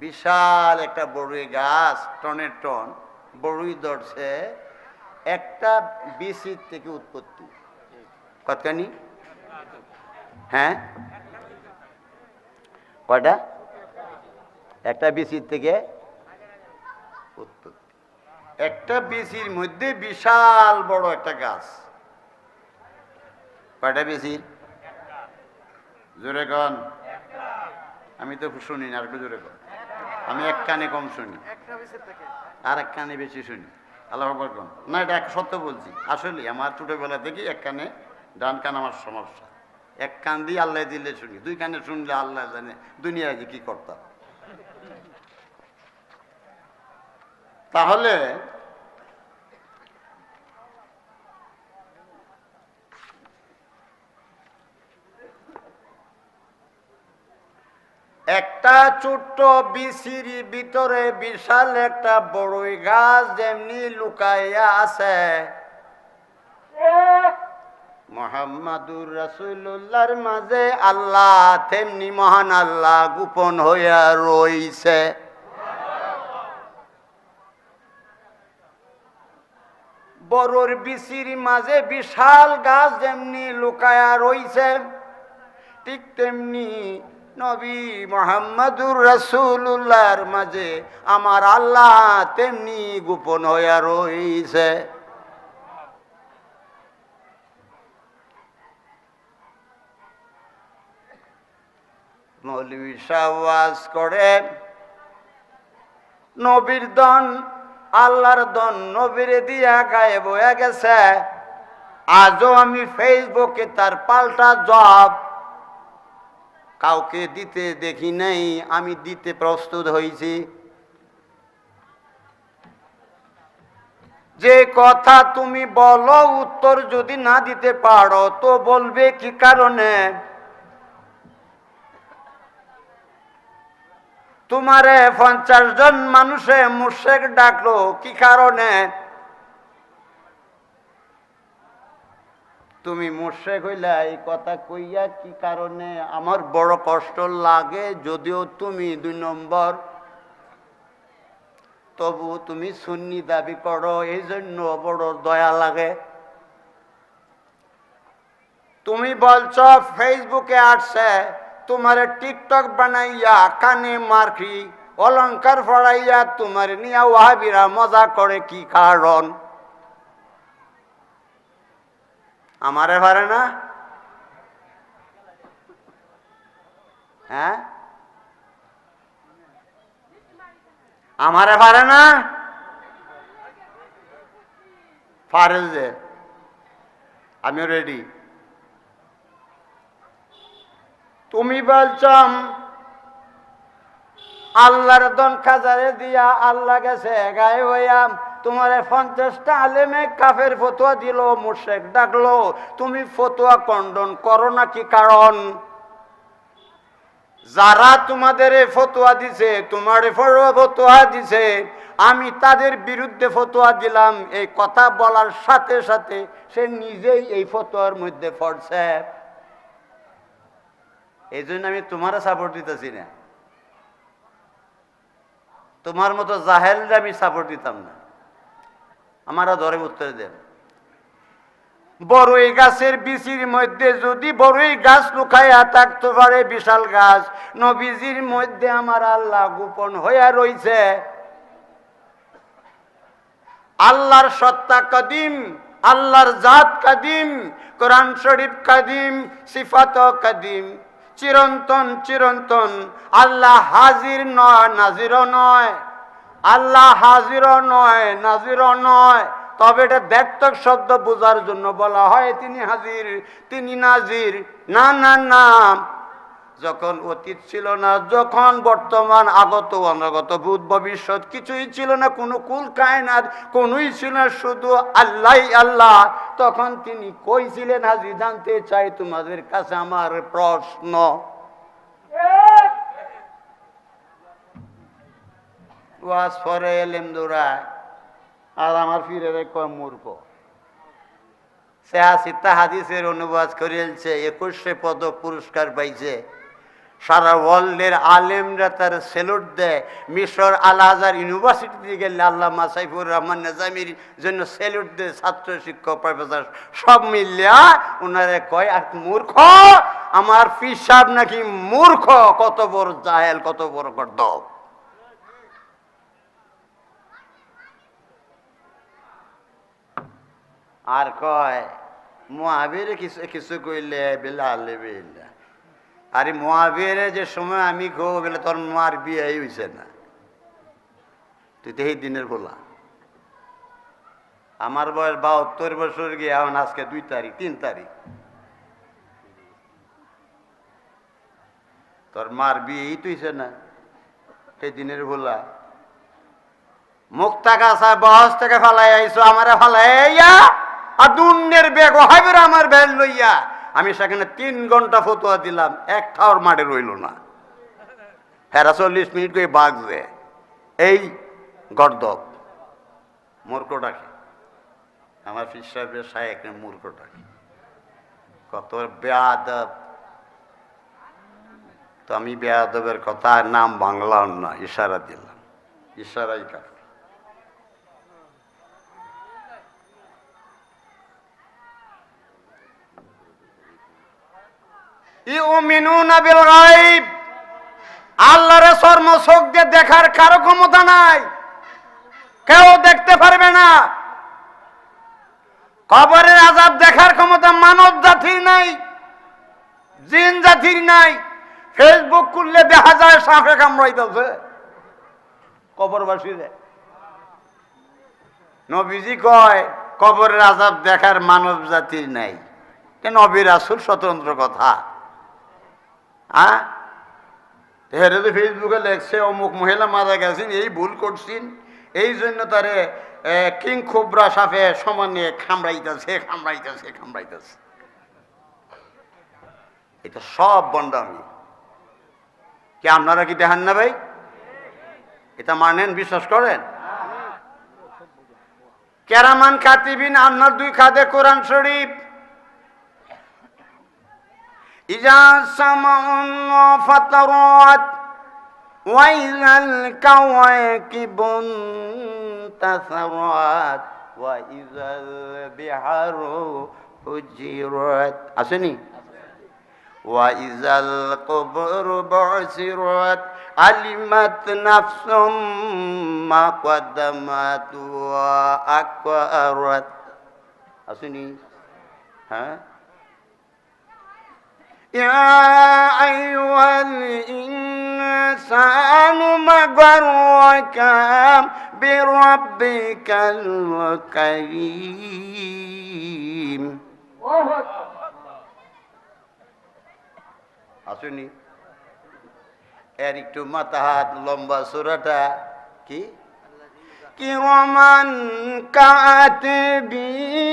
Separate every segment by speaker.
Speaker 1: বিশাল একটা বড়ই গাছ, টনের টন, বড়ুই ধরছে। একটা বিসির থেকে উৎপত্তি। কতখানি? হ্যাঁ? কয়টা? একটা বিসির থেকে উৎপত্তি। একটা বিসির মধ্যে বিশাল বড় একটা গাছ। কয়টা বিসির জোরে কন। আমি তো শুনি না, আর একটু জোরে কন। আমি এক কানে কম শুনি। আর এক কানে বেশি শুনি। আল্লাহ আকবর না এটা এক সত্য বলছি। আসলে আমার ছোটোবেলা থেকে এক কানে ডান কান আমার সমস্যা। এক কান দিয়ে আল্লাহ দিলে শুনি। দুই কানে শুনলে আল্লাহ জানে দুনিয়ায় কি করতাম। তাহলে একটা ছোট্ট বিসির ভিতরে বিশাল একটা বড়ই গাছ যেমনি লুকাইয়া আছে। মোহাম্মদুর রাসুল্লাহর মাঝে আল্লাহ, তেমনি মহান আল্লাহ গোপন হইয়া রইছে। বড়র বিচির মাঝে বিশাল গাছ যেমনি লুকায়া রইছে, ঠিক তেমনি নবী মোহাম্মদুর রসুল্লাহর মাঝে আমার আল্লাহ তেমনি গোপন হইয়া রইছে। সাওয়াজ করে, নবীর দন, আল্লাহর দন নবীরে দিয়া গায়ে বয়ে গেছে। আজও আমি ফেসবুকে তার পাল্টা জব কাউকে দিতে দেখি নাই, আমি দিতে প্রস্তুত হয়েছি যে কথা তুমি বলো, উত্তর যদি না দিতে পারো, তো বলবে কি কারণে? তোমারে পঞ্চাশ জন মানুষে মুশেক ডাকলো, কি কারণে? তুমি মুশেক হইলা এই কথা কইয়া কি কারণে আমার বড় কষ্ট লাগে যদিও তুমি দুই নম্বর? তবু তুমি সুন্নি দাবি করো, এই জন্য বড় দয়া লাগে। তুমি বলছ, ফেসবুকে আসছে, তোমার টিকটক বানাইয়া, কানে মারখি অলঙ্কার ফড়াইয়া, তোমার নিয়া ওয়াহাবিরা মজা করে কি কারণ? আমারে পারে না? হ্যাঁ? আমারে পারে না? পারে যে। আমিও রেডি তুমি বলছম, আল্লাহর দন খাজারে দিয়া আল্লাহ গেছে, গায়ে হইয়া তোমার পঞ্চাশটা আলেমে কাফের ফতুয়া দিল মুশেক ডাকলো, তুমি ফতুয়া খণ্ডন করো নাকি কারণ? যারা তোমাদের ফতুয়া দিছে, তোমার ফতুয়া দিছে, আমি তাদের বিরুদ্ধে ফতুয়া দিলাম। এই কথা বলার সাথে সাথে সে নিজেই এই ফতুয়ার মধ্যে পড়ছে। এই জন্য আমি তোমারা সাপোর্ট দিতেছি না। তোমার মতো জাহেলরা আমি সাপোর্ট দিতাম না। আমারা ধরে উত্তর দেন। বড়ই গাছের বিচির মধ্যে যদি বড়ই গাছ লুকাইয়া থাকতে পারে বিশাল গাছ, নবীজির মধ্যে আমার আল্লাহ গোপন হইয়া রইছে। আল্লাহর সত্তা কদিম, আল্লাহর জাত কাদিম, কোরআন শরীফ কাদিম, সিফাত কাদিম। চিরন্তন চিরন্তন, আল্লাহ হাজির নয়, নাজিরও নয়। আল্লাহ হাজিরও নয় নাজিরও নয়। তবে এটা দ্ব্যর্থক শব্দ বোঝার জন্য বলা হয়, তিনি হাজির, তিনি নাজির। না না না। যখন অতীত ছিল না, যখন বর্তমান আগত অনাগত ভূত ভবিষ্যৎ কিছুই ছিল না, কোনো কুল কায়নাত, কোনোই ছিল না, শুধু আল্লাহ আল্লাহ। তখন তিনি কই ছিলেন হাজি জানতে চাই তোমাদের কাছে আমার প্রশ্ন। ওয়াজ পরে এলেম দৌড়ায় আর আমার ফিরে মূর্খ হাদিসের অনুবাদ করিয়েছে একুশে পদক পুরস্কার পাইছে। সারা ওয়ার্ল্ডের আলেমরা তার সেলুট দেয়। মিশর আল আজহার ইউনিভার্সিটিতে গেলে আল্লামা সাইফুর রহমান জন্য সেলুট দেয়, ছাত্র, শিক্ষক, প্রফেসর, সব মিলিয়া ওনারে কয়, আর মূর্খ? আমার পিসাব নাকি মূর্খ? কত বড় জাহেল, কত বড় গর্দব আর কয়, মহাবীর কিছু কিছু কইলে বেলা বেলা আরে মহাবীর যে সময় আমি গো গেলে তোর মার বিয়ে হয়েছে না। তুই তো দিনের বলা আমার বয়স বাহাত্তর বছর গিয়ে এখন আজকে দুই তারিখ, তিন তারিখ। তোর মার বিয়েই তুইছে না। সেই দিনের বলা মুক্তা কাছা বহস থেকে ফালাই আইসো আমারে ফালাইয়া আর দুনের বেগ হাইবের আমার বেল লইয়া আমি সেখানে তিন ঘণ্টা ফতুয়া দিলাম, এক খাওয়ার মাঠে রইল না। হেরা চল্লিশ মিনিট করে বাগছে এই গর্দব মূর্খটাকে আমার ফির সাহেবের সাহেব মূর্খটাকে কত বেয়াদব। তো আমি বেয়াদবের কথা নাম বাংলাম না, ইশারা দিলাম। ইশারাই কাফি আল্লাহর চর্ম চোখ দিয়ে দেখার কারও ক্ষমতা নাই। কেউ দেখতে পারবে না। কবরের আজাব দেখার ক্ষমতা মানব জাতির নাই, জিন জাতির নাই। ফেসবুক খুললে দেখা যায় সাপে কামড়াইতেছে। কবরবাসীরে। নবীজি কয়, কবরের আজাব দেখার মানব জাতির নাই। নবীর আসল স্বতন্ত্র কথা। হ্যাঁ হেরে তো ফেসবুকে লেখছে, অমুক মহিলা মারা গেছেন, এই ভুল করছেন, এই জন্য তারে কিং খুবরা সাপে সমানে খামড়াইতেছে খামড়াইতেছে খামড়াইতেছে। এটা সব বন্ধ বন্ডামি। কি আপনারা কি দেখান না ভাই? এটা মানেন, বিশ্বাস করেন? কেরামান কাতিবিন আপনার দুই খাদে কোরআন শরীফ। إذا سمعوا فطرت وإذا الكواكب انتثرت وإذا البحر فجرت أسني وإذا القبر بعثرت علمت نفس ما قدمت وأكبرت. أسني ها؟ يا أيها الإنسان ما غرك بربك الكريم আসুনি এর একটু মাথা হাত লম্বা সুরাটা কি কিরমান কাতবিন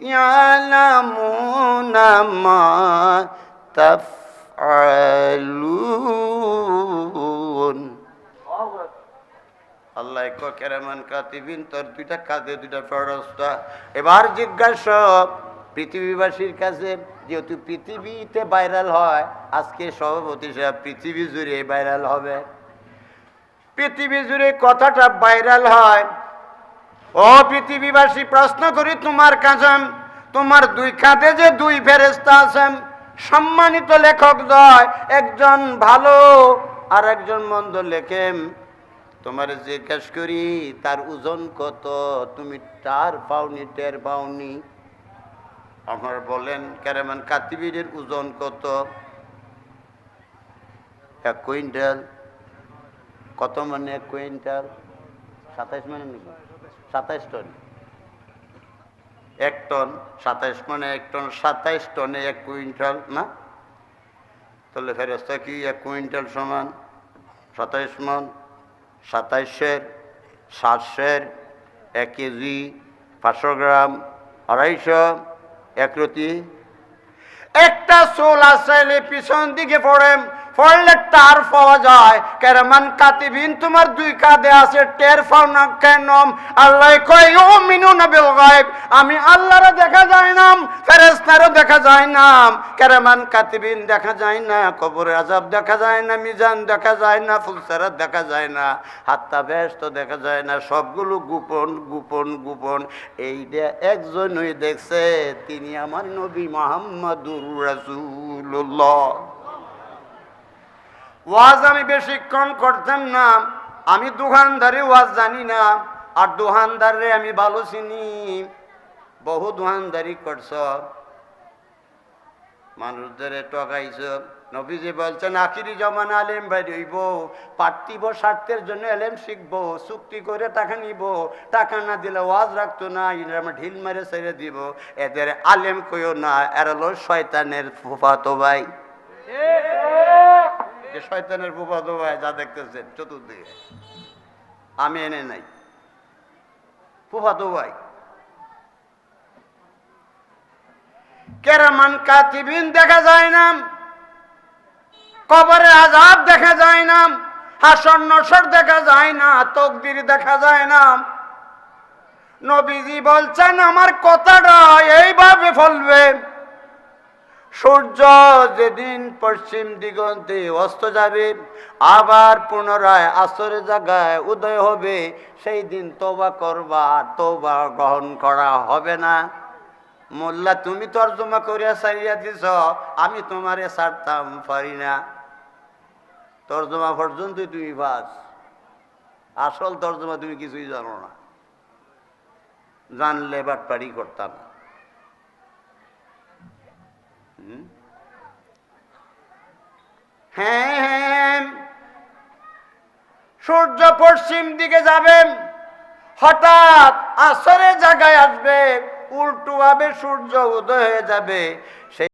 Speaker 1: يعلمون ما تفعلون আল্লাহ কেরামান কাতিবিন তোর দুইটা কাঁধে দুইটা ফেরস্তা এবার জিজ্ঞাসা পৃথিবীবাসীর কাছে যেহেতু পৃথিবীতে ভাইরাল হয় আজকে সভাপতি সাহেব পৃথিবী জুড়ে ভাইরাল হবে পৃথিবী জুড়ে কথাটা ভাইরাল হয় ও পৃথিবীবাসী, প্রশ্ন করি তোমার কাছে, তোমার দুই খাতে যে দুই ফেরেস্তা আছেন, সম্মানিত লেখক জয়, একজন ভালো আর একজন মন্দ লেখেন। তোমার জিজ্ঞেস করি, তার ওজন কত? তুমি তার পাওনি, টের পাওনি? আমার বলেন, কেরামান কাতিবিরের ওজন কত? এক কুইন্টাল। কত মানে এক কুইন্টাল? সাতাইশ মানে নাকি? সাতাইশ টন। এক টন সাতাইশ মানে এক টন সাতাইশ টনে এক কুইন্টাল, না? তাহলে ফেরস্তা কি এক কুইন্টাল সমান? সাতাইশ মন সাতাইশের, সাতশের, এক কেজি, পাঁচশো গ্রাম, আড়াইশো, এক রতি। একটা চোল আসলে পিছন দিকে পড়ে পড়লে তার পাওয়া যায়। কেরমান কাতিবিন, তোমার দুই কাঁধে আছে টের পাও না কেন আল্লাহ কয়, ও মিনু না বিল আমি আল্লাহরও দেখা যায় না, ফেরেশতারও দেখা যায় না। কেরমান কাতিবিন দেখা যায় না কবরে আজাব দেখা যায় না, মিজান দেখা যায় না, ফুলসারাত দেখা যায় না, হাত্তা ব্যস্ত দেখা যায় না, সবগুলো গোপন গোপন গোপন। এইটা একজনই দেখছে, তিনি আমার নবী মোহাম্মদুর রাসূলুল্লাহ। ওয়াজ আমি বেশিক্ষণ করতাম না। আমি দোকানদারি ওয়াজ জানি না। আর দোকানদারে আমি ভালো চিনি। বহু দোকানদারি করছ। মানুষদের টকাইছ নবীজি বলছেন, আখিরি জমান আলেম বাইর হইব পার্থিব স্বার্থের জন্য এলেম শিখব। চুক্তি করে টাকা নিব। টাকা না দিলে ওয়াজ রাখতো না, ইনারা ঢিল মেরে ছেড়ে দিব। এদের আলেম কইও না, এর হলো শয়তানের ফুফাতো ভাই। যে শয়তানের ভাই যা দেখতেছেন, চতুর্দিকে। আমি এনে নাই। দেখা যায় না, কবরে আজাব দেখা যায় না হাসন নসর দেখা যায় না, তকদির দেখা যায় না। নবীজি বলছেন, আমার কথাটা এইভাবে ফলবে। সূর্য যেদিন পশ্চিম দিগন্তে অস্ত যাবে, আবার পুনরায় আসরে জায়গায় উদয় হবে, সেই দিন তোবা করবা তোবা গ্রহণ করা হবে না। মোল্লা, তুমি তর্জমা করিয়া সারিয়া দিছ, আমি তোমারে ছাড়তাম পারি না। তর্জমা পর্যন্ত তুমি বাস আসল তর্জমা তুমি কিছুই জানো না। জানলে বাটপাড়ি করতাম। হুম? হ্যাঁ হ্যাঁ। সূর্য পশ্চিম দিকে যাবেন হঠাৎ আসরে জায়গায় আসবে, উল্টো ভাবে সূর্য উদয় হয়ে যাবে।